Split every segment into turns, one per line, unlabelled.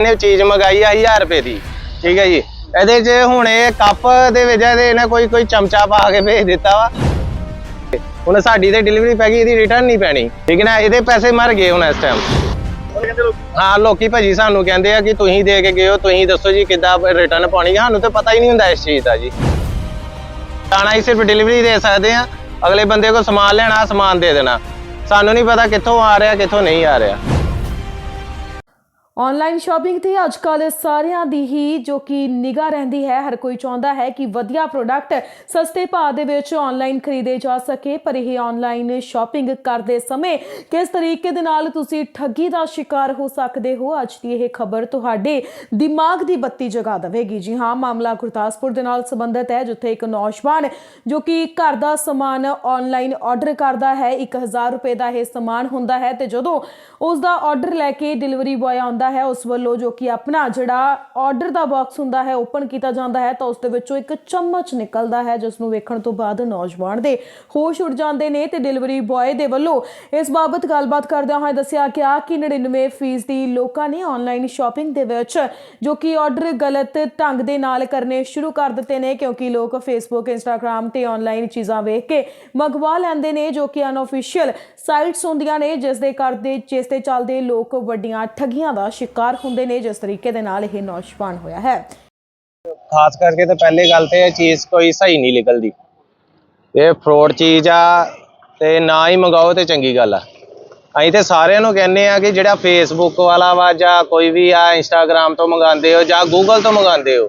ਨੇ ਚੀਜ਼ ਮੰਗਾਈ ਆ 1000 ਰੁਪਏ ਦੀ, ਠੀਕ ਹੈ ਜੀ। ਇਹਦੇ 'ਚ ਹੁਣ ਇਹ ਕੱਪ ਦੇ ਵਿੱਚ ਇਹਦੇ ਇਹਨੇ ਕੋਈ ਕੋਈ ਚਮਚਾ ਪਾ ਕੇ ਭੇਜ ਦਿੱਤਾ ਵਾ। ਹੁਣ ਸਾਡੀ ਤੇ ਡਿਲੀਵਰੀ ਪੈ ਗਈ, ਇਹਦੀ ਰਿਟਰਨ ਨਹੀਂ ਪੈਣੀ। ਠੀਕ ਹੈ ਨਾ, ਇਹਦੇ ਪੈਸੇ ਮਰ ਗਏ ਹੁਣ ਇਸ ਟਾਈਮ ਹਾਂ, ਲੋਕੀ ਭਾਜੀ ਸਾਨੂੰ ਕਹਿੰਦੇ ਆ ਕਿ ਤੁਸੀਂ ਦੇ ਕੇ ਗਏ ਹੋ, ਤੁਸੀਂ ਦੱਸੋ ਜੀ ਕਿੱਦਾਂ ਰਿਟਰਨ ਪਾਉਣੀ ਹੈ ਸਾਨੂੰ ਤਾਂ ਪਤਾ ਹੀ ਨਹੀਂ ਹੁੰਦਾ ਇਸ ਚੀਜ਼ ਦਾ ਜੀ। ਆਣਾ ਹੀ ਸਿਰਫ ਡਿਲੀਵਰੀ ਦੇ ਸਕਦੇ ਆ। ਅਗਲੇ ਬੰਦੇ ਕੋਲ ਸਮਾਨ ਲੈਣਾ, ਸਮਾਨ ਦੇ ਦੇਣਾ। ਸਾਨੂੰ ਨਹੀਂ ਪਤਾ ਕਿੱਥੋਂ ਆ ਰਿਹਾ, ਕਿੱਥੋਂ ਨਹੀਂ ਆ ਰਿਹਾ।
ਆਨਲਾਈਨ ਸ਼ਾਪਿੰਗ ਤੇ ਅੱਜਕੱਲ ਸਾਰਿਆਂ ਦੀ ਹੀ ਜੋ ਕਿ ਨਿਗਾਹ ਰਹਿੰਦੀ ਹੈ, ਹਰ ਕੋਈ ਚਾਹੁੰਦਾ ਹੈ ਕਿ ਵਧੀਆ ਪ੍ਰੋਡਕਟ ਸਸਤੇ ਭਾਅ ਦੇ ਵਿੱਚ ਆਨਲਾਈਨ ਖਰੀਦੇ ਜਾ ਸਕੇ, ਪਰ ਇਹ ਆਨਲਾਈਨ ਸ਼ਾਪਿੰਗ ਕਰਦੇ ਸਮੇਂ ਕਿਸ ਤਰੀਕੇ ਦੇ ਨਾਲ ਤੁਸੀਂ ਠੱਗੀ ਦਾ ਸ਼ਿਕਾਰ ਹੋ ਸਕਦੇ ਹੋ, ਅੱਜ ਦੀ ਇਹ ਖਬਰ ਤੁਹਾਡੇ ਦਿਮਾਗ ਦੀ ਬੱਤੀ ਜਗਾ ਦੇਵੇਗੀ। ਜੀ ਹਾਂ, ਮਾਮਲਾ ਗੁਰਦਾਸਪੁਰ ਦੇ ਨਾਲ ਸੰਬੰਧਿਤ ਹੈ, ਜਿੱਥੇ ਇੱਕ ਨੌਜਵਾਨ ਜੋ ਕਿ ਘਰ ਦਾ ਸਮਾਨ ਆਨਲਾਈਨ ਆਰਡਰ ਕਰਦਾ ਹੈ 1000 ਰੁਪਏ ਦਾ ਇਹ ਸਮਾਨ ਹੁੰਦਾ ਹੈ ਤੇ ਜਦੋਂ ਉਸ ਦਾ ਆਰਡਰ ਲੈ ਕੇ ਡਿਲੀਵਰੀ ਬॉय ਆਉਂਦਾ ਹੈ, ਉਸ ਵੱਲੋਂ ਜੋ ਕਿ ਆਪਣਾ ਜਿਹੜਾ ਆਰਡਰ ਦਾ ਬਾਕਸ ਹੁੰਦਾ ਹੈ ਓਪਨ ਕੀਤਾ ਜਾਂਦਾ ਹੈ, ਤਾਂ ਉਸ ਦੇ ਵਿੱਚੋਂ ਇੱਕ ਚਮਚ ਨਿਕਲਦਾ ਹੈ, ਜਿਸ ਨੂੰ ਵੇਖਣ ਤੋਂ ਬਾਅਦ ਨੌਜਵਾਨ ਦੇ ਹੋਸ਼ ਉੱਡ ਜਾਂਦੇ ਨੇ ਤੇ ਡਿਲੀਵਰੀ ਬॉय ਦੇ ਵੱਲੋਂ ਇਸ ਬਾਬਤ ਗੱਲਬਾਤ ਕਰਦਿਆਂ ਹੋਏ ਦੱਸਿਆ ਗਿਆ ਕਿ 99% ਦੀ ਲੋਕਾਂ ਨੇ ਆਨਲਾਈਨ ਸ਼ਾਪਿੰਗ ਦੇ ਵਿੱਚ ਜੋ ਕਿ ਆਰਡਰ ਗਲਤ ਢੰਗ ਦੇ ਨਾਲ ਕਰਨੇ ਸ਼ੁਰੂ ਕਰ ਦਿੱਤੇ ਨੇ, ਕਿਉਂਕਿ ਲੋਕ ਫੇਸਬੁੱਕ ਇੰਸਟਾਗ੍ਰam ਤੇ ਆਨਲਾਈਨ ਚੀਜ਼ਾਂ ਵੇਖ ਕੇ ਮੰਗਵਾ ਲੈਂਦੇ ਨੇ, ਜੋ ਕਿ ਅਨਅਫੀਸ਼ੀਅਲ ਸਾਈਟਸ ਹੁੰਦੀਆਂ ਨੇ, ਜਿਸ ਦੇ ਕਰਦੇ, ਜਿਸ ਤੇ ਚੱਲਦੇ ਲੋਕ ਵੱਡੀਆਂ ਠੱਗੀਆਂ ਦਾ ਸ਼ਿਕਾਰ ਹੁੰਦੇ ਨੇ, ਜਿਸ ਤਰੀਕੇ ਦੇ ਨਾਲ ਇਹ ਨੌਜਵਾਨ ਹੋਇਆ ਹੈ।
ਖਾਸ ਕਰਕੇ ਤਾਂ ਪਹਿਲੇ ਗੱਲ ਤੇ ਇਹ ਚੀਜ਼ ਕੋਈ ਸਹੀ ਨਹੀਂ ਨਿਕਲਦੀ। ਇਹ ਫਰੋਡ ਚੀਜ਼ ਆ ਤੇ ਨਾ ਹੀ ਮੰਗਾਓ ਤੇ ਚੰਗੀ ਗੱਲ ਆ। ਅਸੀਂ ਤੇ ਸਾਰਿਆਂ ਨੂੰ ਕਹਿੰਦੇ ਆ ਕਿ ਜਿਹੜਾ ਫੇਸਬੁੱਕ ਵਾਲਾ ਵਾ ਜਾਂ ਕੋਈ ਵੀ ਆ ਇੰਸਟਾਗ੍ਰam ਤੋਂ ਮੰਗਾਉਂਦੇ ਹੋ ਜਾਂ ਗੂਗਲ ਤੋਂ ਮੰਗਾਉਂਦੇ ਹੋ,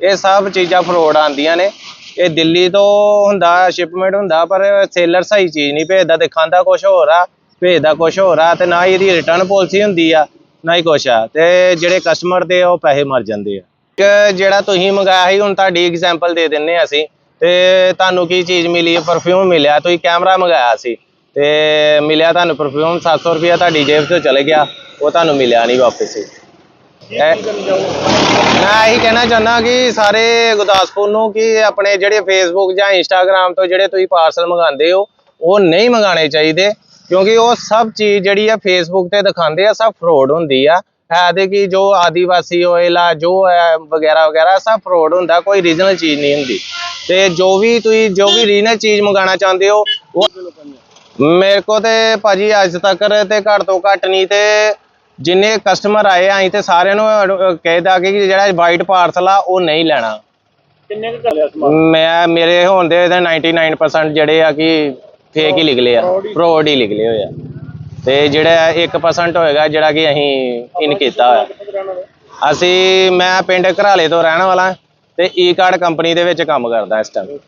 ਇਹ ਸਭ ਚੀਜ਼ਾਂ ਫਰੋਡ ਆਉਂਦੀਆਂ ਨੇ। ਇਹ ਦਿੱਲੀ ਤੋਂ ਹੁੰਦਾ ਸ਼ਿਪਮੈਂਟ ਹੁੰਦਾ, ਪਰ ਸੇਲਰ ਸਹੀ ਚੀਜ਼ ਨਹੀਂ ਭੇਜਦਾ, ਦਿਖਾਉਂਦਾ ਕੁਝ ਹੋਰ ਆ, ਭੇਜਦਾ ਕੁਝ ਹੋਰ ਆ ਤੇ ਨਾ ਹੀ ਇਹਦੀ ਰਿਟਰਨ ਪਾਲਿਸੀ ਹੁੰਦੀ ਆ। ਨਾ ਹੀ ਕੁਛ ਆ। ਤੇ ਜਿਹੜੇ ਕਸਟਮਰ ਦੇ ਉਹ ਪੈਸੇ ਮਰ ਜਾਂਦੇ ਆ। ਇੱਕ ਜਿਹੜਾ ਤੁਸੀਂ ਮੰਗਾਇਆ ਸੀ ਹੁਣ ਤੁਹਾਡੀ ਐਗਜ਼ਾਮਪਲ ਦੇ ਦਿੰਨੇ ਆ ਅਸੀਂ। ਤੇ ਤੁਹਾਨੂੰ ਕੀ ਚੀਜ਼ ਮਿਲੀ? ਪਰਫਿਊਮ ਮਿਲਿਆ। ਤੁਸੀਂ ਕੈਮਰਾ ਮੰਗਾਇਆ ਸੀ। ਤੇ ਮਿਲਿਆ ਤੁਹਾਨੂੰ ਪਰਫਿਊਮ 700 ਰੁਪਇਆ ਤੁਹਾਡੀ ਜੇਬ ਤੋਂ ਚਲੇ ਗਿਆ। ਉਹ ਤੁਹਾਨੂੰ ਮਿਲਿਆ ਨਹੀਂ ਵਾਪਸ। ਹੀ ਮੈਂ ਇਹੀ ਕਹਿਣਾ ਚਾਹੁੰਦਾ ਕਿ ਸਾਰੇ ਗੁਰਦਾਸਪੁਰ ਨੂੰ ਕਿ ਆਪਣੇ ਜਿਹੜੇ ਫੇਸਬੁੱਕ ਜਾਂ ਇੰਸਟਾਗ੍ਰam ਤੋਂ ਜਿਹੜੇ ਤੁਸੀਂ ਪਾਰਸਲ ਮੰਗਾਉਂਦੇ ਹੋ ਉਹ ਨਹੀਂ ਮੰਗਾਣੇ ਚਾਹੀਦੇ। ਕਿਉਂਕਿ ਉਹ ਸਭ ਚੀਜ਼ ਜਿਹੜੀ ਆ ਫੇਸਬੁੱਕ ਤੇ ਦਿਖਾਉਂਦੇ ਆ ਸਭ ਫਰੋਡ ਹੁੰਦੀ ਆ। ਹੈ ਤੇ ਕਿ ਜੋ ਆਦੀਵਾਸੀ ਆਇਲ ਆ ਜੋ ਵਗੈਰਾ ਵਗੈਰਾ ਸਭ ਫਰੋਡ ਹੁੰਦਾ ਕੋਈ ਰੀਜਨਲ ਚੀਜ਼ ਨਹੀਂ ਹੁੰਦੀ। ਤੇ ਜੋ ਵੀ ਤੁਸੀਂ ਜੋ ਵੀ ਰੀਜਨਲ ਚੀਜ਼ ਮੰਗਾਣਾ ਚਾਹੁੰਦੇ ਹੋ ਉਹ ਮੇਰੇ ਕੋ ਤੇ ਭਾਜੀ ਅੱਜ ਤੱਕ ਤੇ ਘੱਟ ਤੋਂ ਘੱਟ ਨਹੀਂ ਤੇ ਜਿੰਨੇ ਕਸਟਮਰ ਆਏ ਆ ਅਸੀਂ ਤੇ ਸਾਰਿਆਂ ਨੂੰ ਕਹਿਦਾ ਕਿ ਜਿਹੜਾ ਵਾਈਟ ਪਾਰਸਲ ਆ ਉਹ ਨਹੀਂ ਲੈਣਾ।
ਕਿੰਨੇ ਕੁ ਕਰ ਲਿਆ ਸਮਾਨ?
ਮੈਂ ਮੇਰੇ ਹੋਣ ਦੇ ਇਹਦੇ 99% ਜਿਹੜੇ ਆ ਕਿ ਫੇਕ ਹੀ ਨਿਕਲੇ ਆ। ਫਰੋਡ ਹੀ। ਨਿਕਲੇ ਹੋਏ ਆ। ਤੇ ਜਿਹੜਾ 1% ਹੋਏਗਾ ਜਿਹੜਾ ਕਿ ਅਸੀਂ ਇਨ ਕੀਤਾ ਹੋਇਆ। ਅਸੀਂ ਮੈਂ ਪਿੰਡ ਘਰਾਲੇ ਤੋਂ ਰਹਿਣ ਵਾਲਾ ਤੇ ਈ ਕਾਰਡ ਕੰਪਨੀ ਦੇ ਵਿੱਚ ਕੰਮ ਕਰਦਾ ਇਸ ਟਾਈਮ